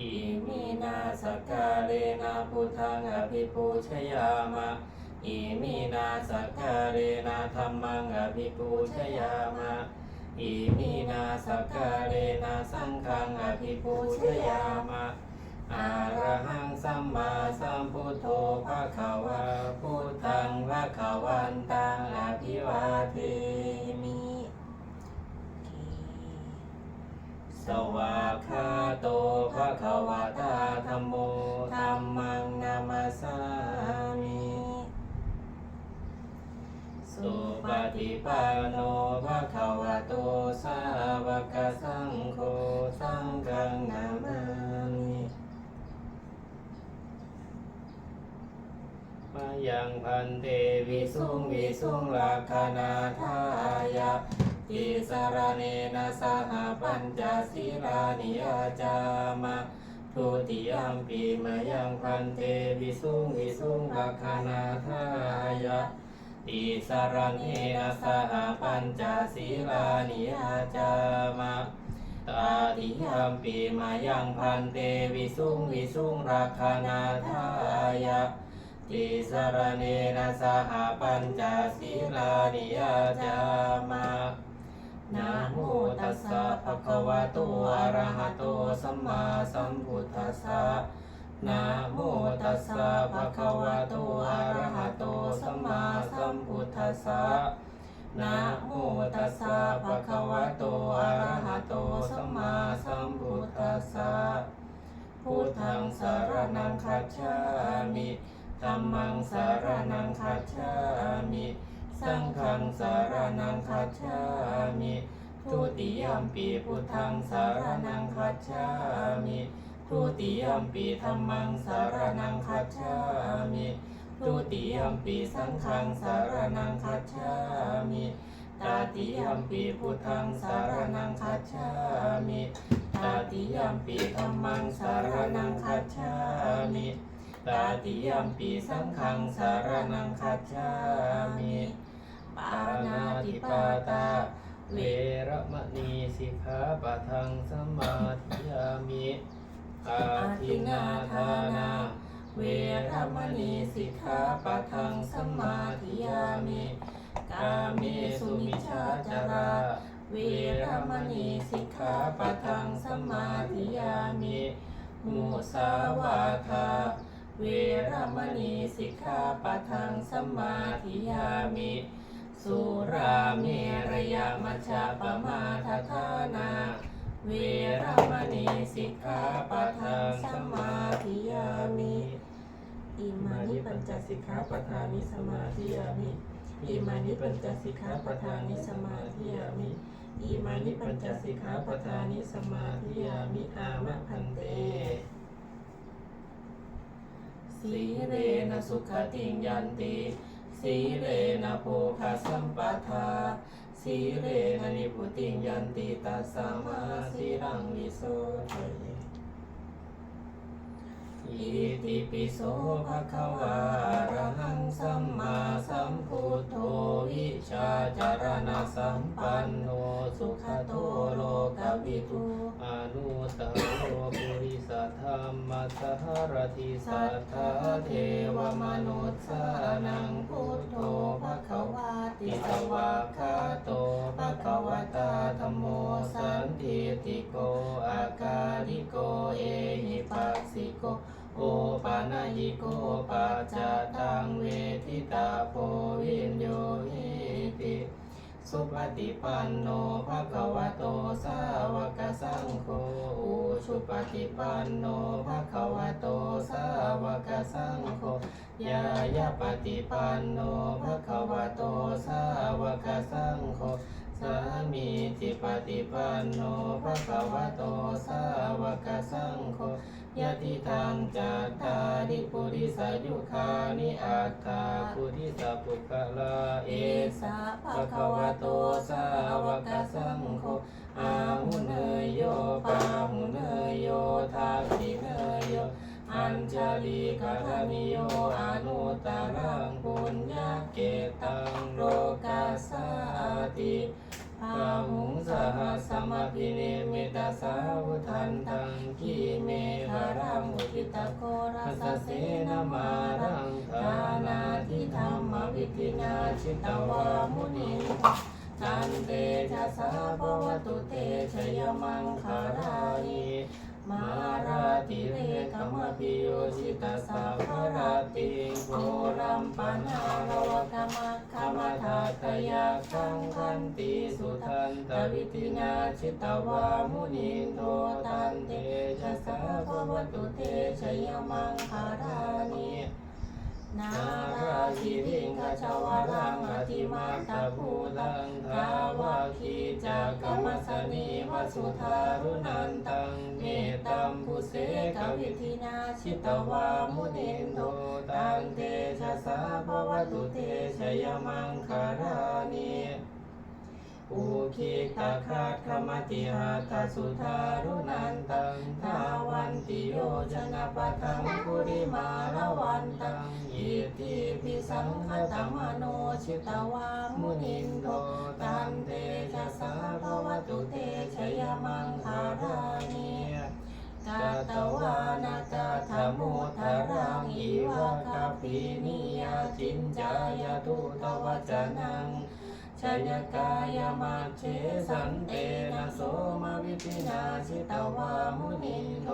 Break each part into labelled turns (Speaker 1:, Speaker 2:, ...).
Speaker 1: อิมินาสกกาเลนะพุทธังอภิปูชยามะอิมินาสกกาเลนะธัมมังอภิปูชยามะอิมินาสกกาเลนะสังฆังอภิปูชยามะอะระหังสัมมาสัมพุทโธภะคะวะพุทธังภะคะวันตังอภิวาเทมิ สวากขาโตภะคะ วะตาธัมโมธัมมังนามาสามิสุปฏิปันโนภะคะวะโตสาวกสังโฆสังฆังนามามิมายังพันเตวิสุงวิสุงลักขณาทายะติสารเนนะสหปัญจศีลานิยาจามะุติยมปีมายังพันเตวิสุงวิสุงลักขณาทายะติสารเนนะสหปัญจศีลานิยาจามะตาติยมปีมายังพันเตวิสุงวิสุงรักขณาทายะติสารเนนะสหปัญจศีลานิยาจามะ นะโมตัสสะภะคะวะโตอะระหะโตสัมมาสัมพุทธัสสะนะโมตัสสะภะคะวะโตอะระหะโตสัมมาสัมพุทธัสสะนะโมตัสสะภะคะวะโตอะระหะโตสัมมาสัมพุทธัสสะพุทธังสารนังคัจฉามิธัมมังสารนังคัจฉามิ สังฆังสารนังคัจฉามิทุติยมปีพุทธังสารนังคัจฉามิทุติยมปีธรรมังสารนังคัจฉามิทุติยมปีสังฆังสารนังคัจฉามิตาติยมปีพุทธังสารนังคัจฉามิตาติยมปีธรรมังสารนังคัจฉามิตาติยมปีสังฆังสารนังคัจฉามิ ปานาติปาตา เวรมณีสิกขาปะทังสมาธิยามิอาทินาทานา เวรมณีสิกขาปะทังสมาธิยามิกาเมสุมิชาจารา เวรมณีสิกขาปะทังสมาธิยามิมุสาวาทาเวรมณีสิกขาปะทังสมาธิยามิ สุราเมระยามัชฌะปมาทฐานาเวรมณีสิกขาปะทังสมาธิยามิ
Speaker 2: อิมานิปัญจสิกขาปทานิสมาธิยามิอิมานิปัญจสิกขาปทานิสมาธิยามิอิมานิปัญจสิกขาปทานิสมาธิยามิอามะพันเต
Speaker 1: สีเรนะสุขติงยันติ สีเรนะโภคสัมปทาสีเรนะนิพุติยันติตัสสมาสีรังวิโสทยอิติปิโสภะคะวาอะระหังสัมมาสัมพุทโธวิชาจารณะสัมปันโนสุขโตโลกวิทูอนุตตโร สหรติสัทธาเทวมนุษย์สานังพุทโธภะคะวาติสวากขาโตภะคะวตาธัมโมสันติติโกอาการิโกเอหิปัสสิโกโอปานายิโกปัจจตังเวทิตาโพวินโยหิติ สุปฏิปันโนภะคะวะโตสาวกสังโฆอุชุปฏิปันโนภะคะวะโตสาวกสังโฆยายาปฏิปันโนภะคะวะโตสาวกสังโฆ สามีจิปฏิปันโนภะคะวะโตสาวกสังโฆยะติทังจัตตาริปุริสายุคานิอัตตาปุริสาปุคลาเอสะภะคะวะโตสา
Speaker 2: วว
Speaker 1: ก
Speaker 2: ก
Speaker 1: สั
Speaker 2: สั
Speaker 1: งโฆอาหุเนยโยปาหุเนยโยทาคิเนยโยอัญชลีกรณิโยอนุตตรังปุญญาเกตังโลกัสสาติ
Speaker 2: อาหุงสหสมพิเนมิตาสาวุทันตังคีเมหารามุทิตโกรัสเสนมารังทานาทิธรรมวิทินาชิตวามุนิตันเตชะสาภวตุเตชยมังคารายิ มาราติเรกมปิโยชิตาสาภราติโกรัมปนารวกมะคมทาตยาคังคันติสุทันตวิตินาชิตวามุนิโตตันเตชะสาภวตุเตชยมังคารานิ นาราคิริงคชวรังอธิมาตะภูตังทาวาคีจากรรมสนีวสุธารุนันตังเมตตัมพุเสกวิธินาชิตวามุนิโตตังเตชะสาภวตุเตชยมังคารา อุคิตาคาคมติหาตสุธารุนันตังทาวันติโยชนะปะทังคุริมาละวันตังอิติปิสังขตมโนชิตวามุนินโตตันเตชะสาภวตุเตชยมังคารานิกาตวานากาธมุทารังอิวะคาปินิยาจินจายตุตวจนัง ชยกายมัจเชสันเตนะโสมาวิปินาชิตวามุนิโต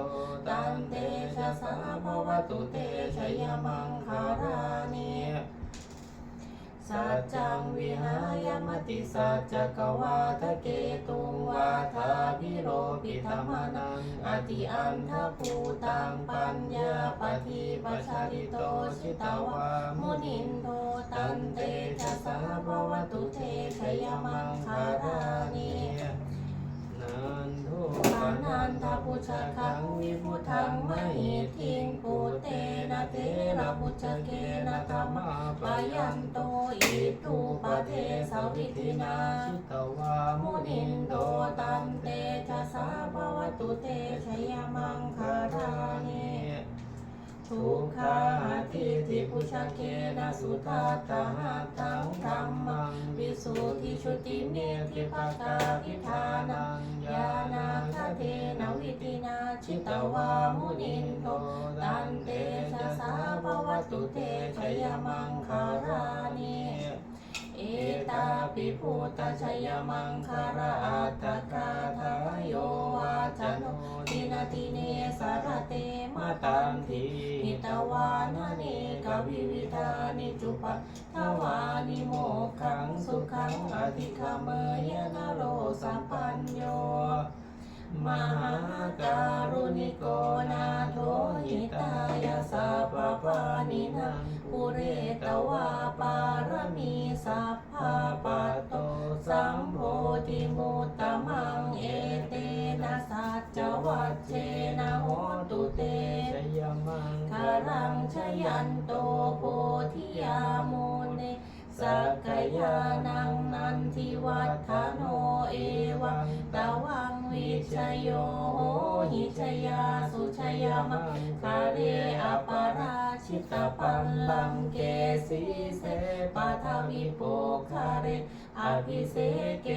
Speaker 2: ตันเตชะสาภวตุเตชยมังคารานี สัจจังวิหายมติสัจจกวาทะเกตุงวาทาพิโรปิธรรมนังอติอันทภูตังปัญญาปฏิปัชาริโตชิตาวามุนินโตตันเตชะสาภวตุเตชยมังคารานินันทุปานันทพุชะคังวิพุทังมหิทิงปุต เทระพุชะเกนะธรรมาปยันโตอิตุปะเทสวิธินาชิตวามุนินโตตันเตชะสาภวตุเตชยมังคารานิทุกขาทิทิพุชะเกนะสุทัตตหัตถังธรรมังวิสุทิชุติเมธิภกาพิธานังญาณาคเทนวิตินา ชิตวามุนินโตตันเต ตุเตชยมังคารานิเอตาปิภูตชยมังคาราตตกาทาโยวาจโนตินาติเนสารเตมาตังทีหิตวานาเนกวิวิธานิจุปะทวานิโมขังสุขังอธิคเมยนะโลสัมปัญโย มหาการุณิโกนาโทหิตายาสัพพานินังปุเรตวาปารมีสัพพาปัตโตสัมโพธิมุตตมังเอเตนะสัจจวัจเจนะโหตุเตชยมังคารังชยันโตโพธิยามุเนสักกายานังนันทิวัฒโนเอวังตวัง วิชโยโหหิชยาสุชยามังคาเรอปาราชิตปัลลังเกสีเสปัทวิโปคาเรอภิเสเก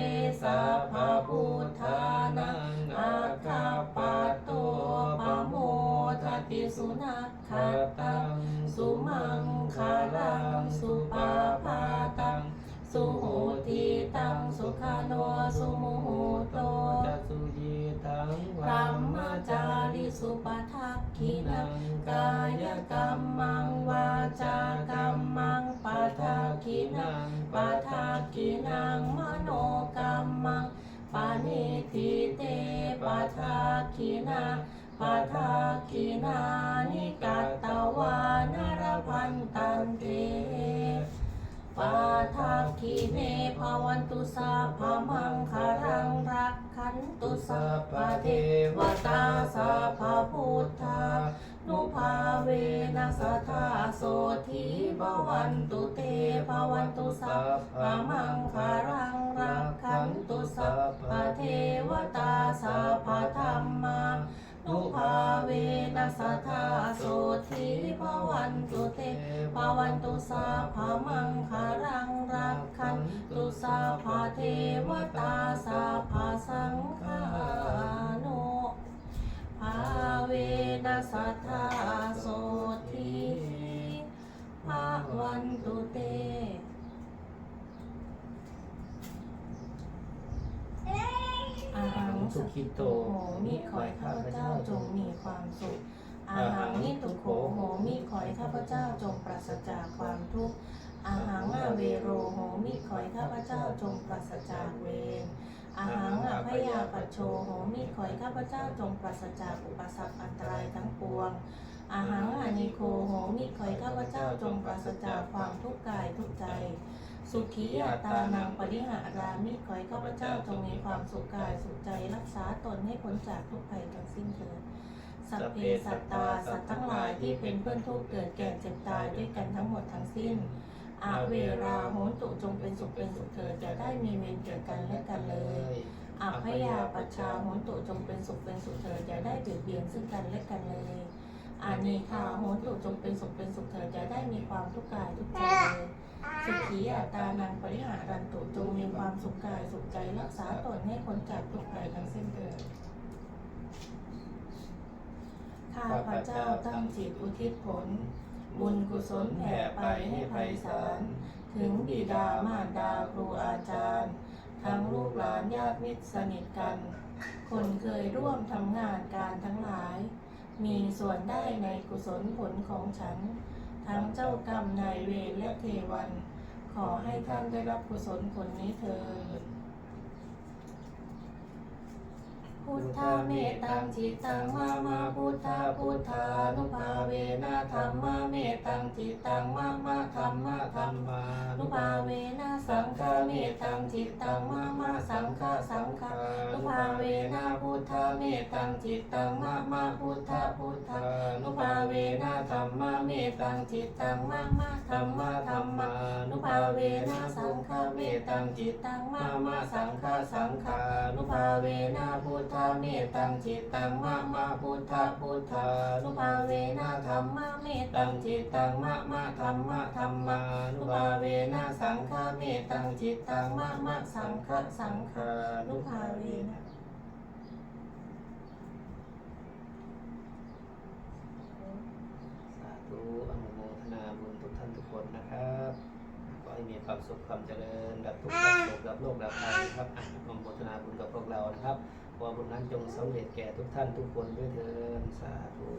Speaker 2: สัพพพุทธานังอาคาปะโตปโมทติสุนัขตังสุมังคารังสุปาปาตัง สุโหทีตังสุขาโนสุ รรมจาริสุปทักขินังกายกรรมังวาจากรรมังปทักขินังปทักขินังมโนกรรมังปานิทิเตปทักขินังปาทากินานิกัตตวานรพันตันเต ปาทากิเนภาวันตุสาพมังคารังรักขันตุสัพพเทวตาสัพพพุทธานุภาเวนัสธาโสธีภาวันตุเตภาวันตุสัพพมังคารังรักขันตุสัพพเทวตาสัพพธรรมา นุภาเวนัสธาโสธีภวันตุเตภวันตุสาภามังคารังรักขันตุสาภาเทวตา
Speaker 1: สา ขิโต
Speaker 2: โหมิขอให้ข้าพเจ้าจงมีความสุข อาหังนิตุโขโหมิขอให้ข้าพเจ้าจงปราศจากความทุกข์ อาหังอาเวโรโหมิขอให้ข้าพเจ้าจงปราศจากเวร อาหังอภยาปัจโชโหมิขอให้ข้าพเจ้าจงปราศจากอุปสรรคอันตรายทั้งปวง อาหังอานิโคโหมิขอให้ข้าพเจ้าจงปราศจากความทุกข์กายทุกใจ สุขียาตานังปริหารามิขอให้ข้าพเจ้าจงมีความสุขกายสุขใจรักษาตนให้พ้นจากทุกภัยทั้งสิ้นเถิดสัพเพสัตตาสัตว์ทั้งหลายที่เป็นเพื่อนทุกเกิดแก่เจ็บตายด้วยกันทั้งหมดทั้งสิ้นอาเวราโหนตุจงเป็นสุขเป็นสุขเถิดจะได้มีเวรเกี่ยวกันและกันเลยอัพยาปัชชาโหนตุจงเป็นสุขเป็นสุขเถิดอย่าได้เบียดเบียนซึ่งกันและกันเลยอานีคาโหนตุจงเป็นสุขเป็นสุขเถิดอย่าได้มีความทุกข์กายทุกใจเลย สุขีอัตตานังปริหารันตุจงมีความสุขกายสุขใจรักษาตนให้พ้นจากทุกข์ภัยทั้งสิ้นเถิดข้าพระเจ้าตั้งจิตอุทิศผล บุญกุศลแผ่ไปให้ไพศาลถึงบิดามารดาครูอาจารย์ ทั้งลูกหลานญาติมิตรสนิทกัน คนเคยร่วมทำงานการทั้งหลาย มีส่วนได้ในกุศลผลของฉัน ทั้งเจ้ากรรมนาย เทวัน ขอให้ท่านได้รับกุศลผลนี้เถิด พุทธเมตตังจิตตังมามาพุทธาพุทธานุภาเวนะธรรมเมตตังจิตตังมามาธรรมะธรรมานุภาเวนะสังฆเมตตังจิตตังมามาสังฆสังฆานุภาเวนะพุทธเมตตังจิตตังมามาพุทธพุทธานุภาเวนะธรรมเมตตังจิตตังมามาธรรมะธรรมานุภาเวนะสังฆเมตตังจิตตังมามาสังฆสังฆานุภาเวนะพุทธเมตังจิตตังมามาพุทธะพุทธานุภาเวนะธรรมเมตังจิตตังมามาธรรมะธรรมานุภาเวนะสังฆเมตังจิตตังมามาสังฆสังฆานุภาเวนะ
Speaker 1: สาธุอนุโมทนาบุญทุกท่านทุกคนนะครับขอให้มีความสุขความเจริญดับทุกข์ดับโศกดับโรคดับภัยครับอะอนุโมทนาบุญกับพวกเรานะครับ ขอบุญนั้นจงสำเร็จแก่ทุกท่านทุกคนด้วยเถิดสาธุ